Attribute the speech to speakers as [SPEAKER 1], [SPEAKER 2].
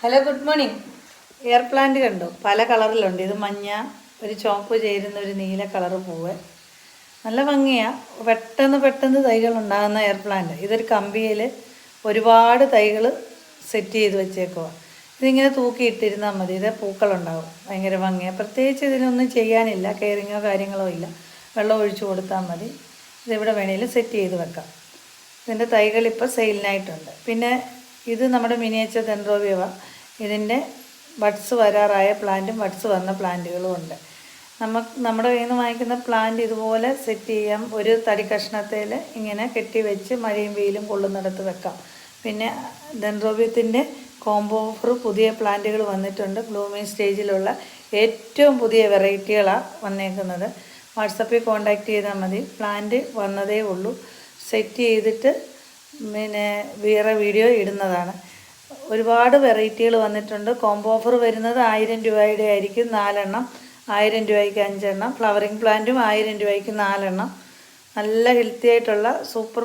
[SPEAKER 1] Hello good morning. Air plant കണ്ടു. പല കളറിലുണ്ട്. ഇത് മഞ്ഞ ഒരു ചുവപ്പ് ചേരുന്ന ഒരു നീല കളറ് പൂവ്. നല്ല ഭംഗിയാണ് പെട്ടെന്ന് പെട്ടെന്ന് തൈകൾ ഉണ്ടാകുന്ന എയർ പ്ലാന്റ്. ഇതൊരു കമ്പിയിൽ ഒരുപാട് തൈകൾ സെറ്റ് ചെയ്ത് വെച്ചേക്കുക ഇതിങ്ങനെ തൂക്കിയിട്ടിരുന്നാൽ മതി. ഇത് പൂക്കളുണ്ടാവും. ഭയങ്കര ഭംഗിയാണ് പ്രത്യേകിച്ച് ഇതിനൊന്നും ചെയ്യാനില്ല. കെയറിങ്ങോ കാര്യങ്ങളോ ഇല്ല. വെള്ളം ഒഴിച്ചു കൊടുത്താൽ മതി. ഇതെവിടെ വേണേലും സെറ്റ് ചെയ്ത് വെക്കാം. ഇതിന്റെ തൈകൾ ഇപ്പോൾ സെയിലിനായിട്ടുണ്ട്. പിന്നെ ഇത് നമ്മുടെ മിനിയേച്ചർ ദെൻഡ്രോവ്യവ. ഇതിന്റെ ബഡ്സ് വരാറായ പ്ലാന്റും ബഡ്സ് വന്ന പ്ലാന്റുകളും ഉണ്ട്. നമുക്ക് നമ്മുടെ കയ്യിൽ നിന്ന് വാങ്ങിക്കുന്ന പ്ലാന്റ് ഇതുപോലെ സെറ്റ് ചെയ്യാം. ഒരു തടി കഷ്ണത്തിൽ ഇങ്ങനെ കെട്ടി വെച്ച് മഴയും വെയിലും കൊള്ളുന്നിടത്ത് വെക്കാം. പിന്നെ ദൻഡ്രോബിയത്തിന്റെ കോംബോ ഓഫർ പുതിയ പ്ലാന്റുകൾ വന്നിട്ടുണ്ട്. ബ്ലൂമിങ് സ്റ്റേജിലുള്ള ഏറ്റവും പുതിയ വെറൈറ്റികളാണ് വന്നേക്കുന്നത്. വാട്സപ്പിൽ കോൺടാക്റ്റ് ചെയ്താൽ മതി. പ്ലാന്റ് വന്നതേ ഉള്ളൂ. സെറ്റ് ചെയ്തിട്ട് പിന്നെ വേറെ വീഡിയോ ഇടുന്നതാണ്. ഒരുപാട് വെറൈറ്റികൾ വന്നിട്ടുണ്ട്. കോംബോ ഓഫർ വരുന്നത് ആയിരം രൂപയുടെ ആയിരിക്കും നാലെണ്ണം. ആയിരം രൂപയ്ക്ക് അഞ്ചെണ്ണം. ഫ്ലവറിങ് പ്ലാന്റും ആയിരം രൂപയ്ക്ക് നാലെണ്ണം. നല്ല ഹെൽത്തി ആയിട്ടുള്ള സൂപ്പർ